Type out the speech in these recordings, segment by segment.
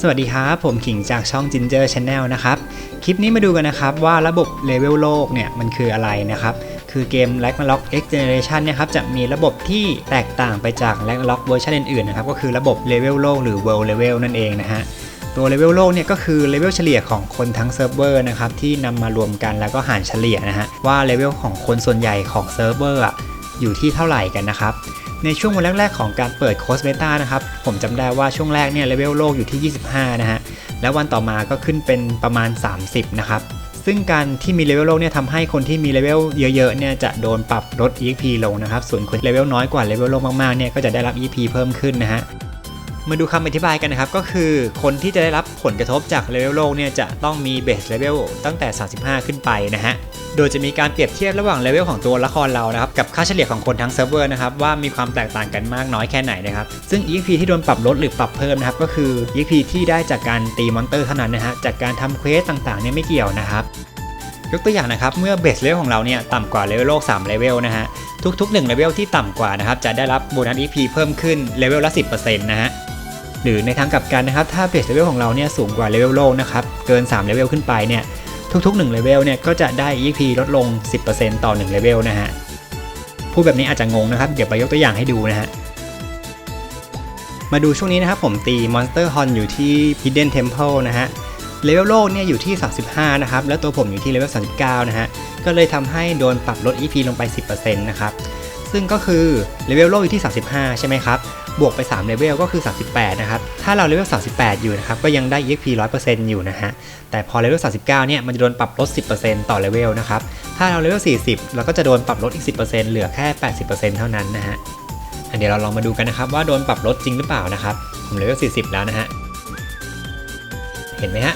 สวัสดีครับ ผมขิงจากช่อง Ginger Channel นะครับ คลิปนี้มาดูกันนะครับว่าระบบเลเวลโลกเนี่ยมันคืออะไรนะครับ คือเกม Ragnarok X Generation เนี่ยครับจะมีระบบที่แตกต่างไปจาก Ragnarok เวอร์ชันอื่นๆนะครับ ก็คือระบบเลเวลโลกหรือ World Level นั่นเองนะฮะ ตัวเลเวลโลกเนี่ยก็คือเลเวลเฉลี่ยของคนทั้งเซิร์ฟเวอร์นะครับที่นำมารวมกันแล้วก็หารเฉลี่ยนะฮะว่าเลเวลของคนส่วนใหญ่ของเซิร์ฟเวอร์อะ อยู่ที่เท่าไหร่กันนะครับ ในช่วงวันแรกๆของการเปิดโค้ดเบต้านะครับ ผมจำได้ว่าช่วงแรกเนี่ยเลเวลโลกอยู่ที่ 25 นะฮะ แล้ววันต่อมาก็ขึ้นเป็นประมาณ 30 นะครับ ซึ่งการที่มีเลเวลโลกเนี่ยทำให้คนที่มีเลเวลเยอะๆเนี่ยจะโดนปรับลด EXP ลงนะครับ ส่วนคนเลเวลน้อยกว่าเลเวลโลกมากๆเนี่ยก็จะได้รับ EXP เพิ่มขึ้นนะฮะ มาดูคำอธิบายกันนะครับ ก็คือคนที่จะได้รับผลกระทบจากเลเวลโลกเนี่ยจะต้องมีเบสเลเวลตั้งแต่ 35 ขึ้นไปนะฮะ โดยจะมีการเปรียบเทียบระหว่างเลเวลของตัวละครเรานะครับ กับค่าเฉลี่ยของคนทั้งเซิร์ฟเวอร์นะครับ ว่ามีความแตกต่างกันมากน้อยแค่ไหนนะครับ ซึ่ง EXP ที่โดนปรับลดหรือปรับเพิ่มนะครับ ก็คือ EXP ที่ได้จากการตีมอนเตอร์เท่านั้นนะฮะจากการทำเควสต่างๆเนี่ยไม่เกี่ยวนะครับยกตัวอย่างนะครับ เมื่อเบสเลเวลของเราเนี่ยต่ำกว่าเลเวลโลก3เลเวลนะฮะทุกๆ1เลเวลที่ต่ำกว่านะครับจะได้รับโบนัส EP เพิ่มขึ้นเลเวลละ 10%นะฮะ หรือในทางกลับกันนะครับถ้าเบสเลเวลของเราเนี่ยสูงกว่าเลเวลโลกนะครับเกิน3เลเวลขึ้นไปเนี่ยทุกๆ1เลเวลเนี่ยก็จะได้ EXP ลดลง 10%ต่อ1เลเวลนะฮะพูดแบบนี้อาจจะงงนะครับ เดี๋ยวไปยกตัวอย่างให้ดูนะฮะมาดูช่วงนี้นะครับผมตี Monster Hunt อยู่ที่ Hidden Temple นะฮะเลเวลโลกเนี่ยอยู่ที่ 35 นะครับ แล้วตัวผมอยู่ที่เลเวล 39 นะฮะ ก็เลยทำให้โดนปรับลด EP ลงไป 10%นะครับ ซึ่งก็คือเลเวลโลกอยู่ที่ 35 ใช่ไหมครับ บวกไป3เลเวลก็คือ 38 นะครับ ถ้าเราเลเวล 38 อยู่นะครับ ก็ยังได้ EXP 100%อยู่นะฮะ แต่พอเลเวล 39 เนี่ย มันจะโดนปรับลด 10%ต่อเลเวลนะครับ ถ้าเราเลเวล 40 เราก็จะโดนปรับลดอีก 10%เหลือแค่ 80%เท่านั้นนะฮะเดี๋ยวเราลองมาดูกันนะครับว่าโดนปรับลดจริงหรือเปล่านะครับ ผมเลเวล 40 แล้วนะฮะ เห็นไหมฮะ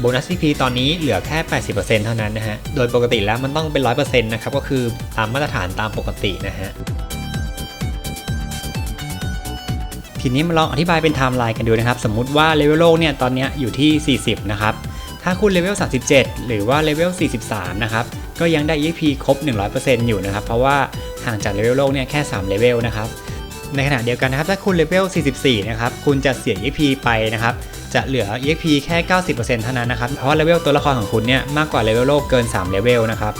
โบนัส CP ตอนนี้เหลือแค่ 80%เท่านั้นนะฮะ โดยปกติแล้วมันต้องเป็น 100%นะครับ ก็คือตามมาตรฐานตามปกตินะฮะทีนี้มาลองอธิบายเป็นไทม์ไลน์กันดูนะครับ สมมุติว่าเลเวลโลกเนี่ยตอนนี้อยู่ที่ 40 นะครับ ถ้าคุณเลเวล 37 หรือว่าเลเวล 43 นะครับ ก็ยังได้ EXP ครบ 100%อยู่นะครับ เพราะว่าห่างจากเลเวลโลกเนี่ยแค่ 3 เลเวลนะครับ ในขณะเดียวกันนะครับ ถ้าคุณเลเวล 44 นะครับ คุณจะเสีย EXP ไปนะครับ จะเหลือ EXP แค่ 90%เท่านั้นนะครับ เพราะว่าเลเวลตัวละครของคุณเนี่ยมากกว่าเลเวลโลกเกิน3เลเวลนะครับ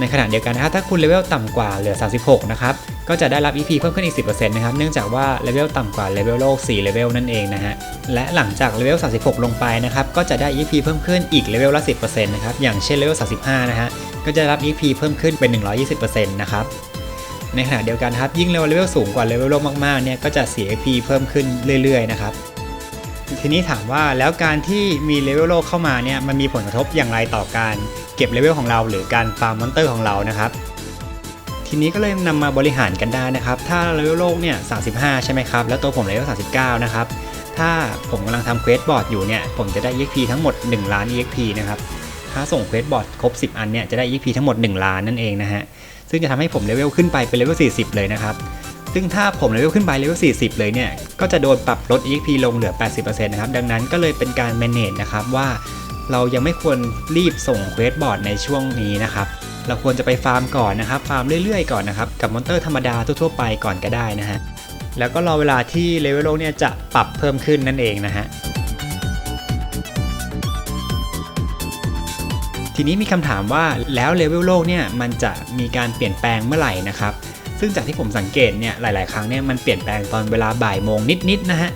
ในขณะเดียวกันนะครับถ้าคุณเลเวลต่ำกว่าเหลือ 36 นะครับ ก็จะได้รับ EP เพิ่มขึ้นอีก 10%นะครับ เนื่องจากว่าเลเวลต่ำกว่าเลเวลโลก4เลเวลนั่นเองนะฮะ และหลังจากเลเวล 36 ลงไปนะครับ ก็จะได้ EP เพิ่มขึ้นอีกเลเวลละ 10%นะครับ อย่างเช่นเลเวล 35 นะฮะ ก็จะรับ EP เพิ่มขึ้นเป็น 120%นะครับในขณะเดียวกันครับยิ่งเลเวลสูงกว่าเลเวลโลกมากๆเนี่ยก็จะเสีย EP เพิ่มขึ้นเรื่อยๆนะครับ ทีนี้ถามว่าแล้วการที่มีเลเวลโลกเข้ามาเนี่ยมันมีผลกระทบอย่างไรต่อการเก็บเลเวลของเรา หรือการฟาร์มมอนเตอร์ของเรานะครับ ทีนี้ก็เลยนำมาบริหารกันได้นะครับ ถ้าเลเวลโลกเนี่ย35ใช่ไหมครับ แล้วตัวผมเลเวล39 นะครับ ถ้าผมกำลังทำเควสบอร์ดอยู่เนี่ยผมจะได้ EXP ทั้งหมด 1 ล้าน EXP นะครับถ้าส่งเควสบอร์ดครบ 10 อันเนี่ยจะได้ EXP ทั้งหมด 1 ล้านนั่นเองนะฮะซึ่งจะทำให้ผมเลเวลขึ้นไปเป็นเลเวล40 เลยนะครับ ซึ่งถ้าผมเลเวลขึ้นไปเลเวล40 เลยเนี่ย ก็จะโดนปรับลด EXP ลงเหลือ 80%นะครับ ดังนั้นก็เลยเป็นการ manage นะครับว่าเรายังไม่ควรรีบส่งเควสบอร์ดในช่วงนี้นะครับ เราควรจะไปฟาร์มก่อนนะครับ ฟาร์มเรื่อยๆก่อนนะครับ กับมอนเตอร์ธรรมดาทั่วๆไปก่อนก็ได้นะฮะ แล้วก็รอเวลาที่เลเวลโลกเนี่ยจะปรับเพิ่มขึ้นนั่นเองนะฮะทีนี้มีคำถามว่าแล้วเลเวลโลกเนี่ยมันจะมีการเปลี่ยนแปลงเมื่อไหร่นะครับ ซึ่งจากที่ผมสังเกตเนี่ยหลาย ๆ ครั้งเนี่ยมันเปลี่ยนแปลงตอนเวลาบ่ายโมงนิด ๆ นะฮะ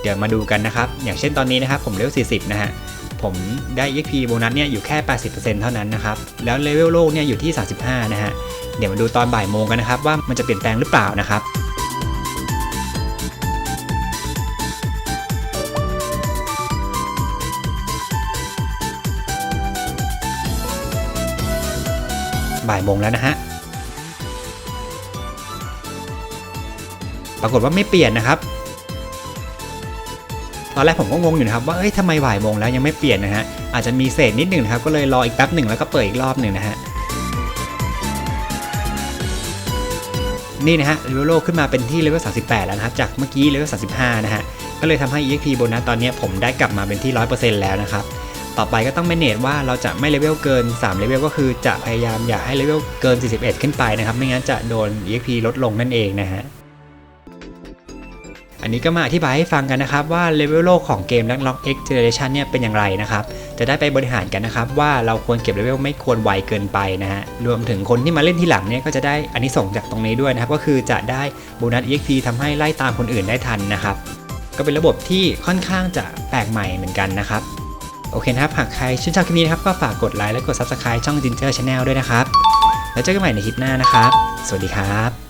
เดี๋ยวมาดูกันนะครับ อย่างเช่นตอนนี้นะครับผมเลเวล 40 นะฮะ ผมได้ EXP โบนัสเนี่ยอยู่แค่ 80%เท่านั้นนะครับ แล้วเลเวลโลกเนี่ยอยู่ที่ 35 นะฮะ เดี๋ยวมาดูตอนบ่ายโมงกันนะครับว่ามันจะเปลี่ยนแปลงหรือเปล่านะครับบ่ายโมงแล้วนะฮะ ปรากฏว่าไม่เปลี่ยนนะครับ ตอนแรกผมก็งงอยู่นะครับว่าเอ้ยทำไมบ่ายโมงแล้วยังไม่เปลี่ยนนะฮะอาจจะมีเศษนิดหนึ่งนะครับก็เลยรออีกแป๊บหนึ่งแล้วก็เปิดอีกรอบหนึ่งนะฮะนี่นะฮะเลเวลโลขึ้นมาเป็นที่เลเวล38 แล้วนะครับ จากเมื่อกี้เลเวล35 นะฮะ ก็เลยทำให้ EXP โบนัสตอนนี้ผมได้กลับมาเป็นที่ 100%แล้วนะครับ ต่อไปก็ต้องแมเนจว่าเราจะไม่เลเวลเกิน 3 เลเวลก็คือจะพยายามอย่าให้เลเวลเกิน 41 ขึ้นไปนะครับ ไม่งั้นจะโดน EXP ลดลงนั่นเองนะฮะ อันนี้ก็มาอธิบายให้ฟังกันนะครับว่าเลเวลโลกของเกม Ragnarok X Generation เนี่ยเป็นอย่างไรนะครับ จะได้ไปบริหารกันนะครับ ว่าเราควรเก็บเลเวลไม่ควรไวเกินไปนะฮะ รวมถึงคนที่มาเล่นที่หลังเนี่ยก็จะได้อันนี้ส่งจากตรงนี้ด้วยนะครับ ก็คือจะได้โบนัส EXP ทำให้ไล่ตามคนอื่นได้ทันนะครับ ก็เป็นระบบที่ค่อนข้างจะแปลกใหม่เหมือนกันนะครับ โอเคนะครับ หากใครชื่นชอบคลิปนี้นะครับก็ฝากกดไลค์และกด Subscribe ช่อง Ginger Channel ด้วยนะครับ แล้วเจอกันใหม่ในคลิปหน้านะครับ สวัสดีครับ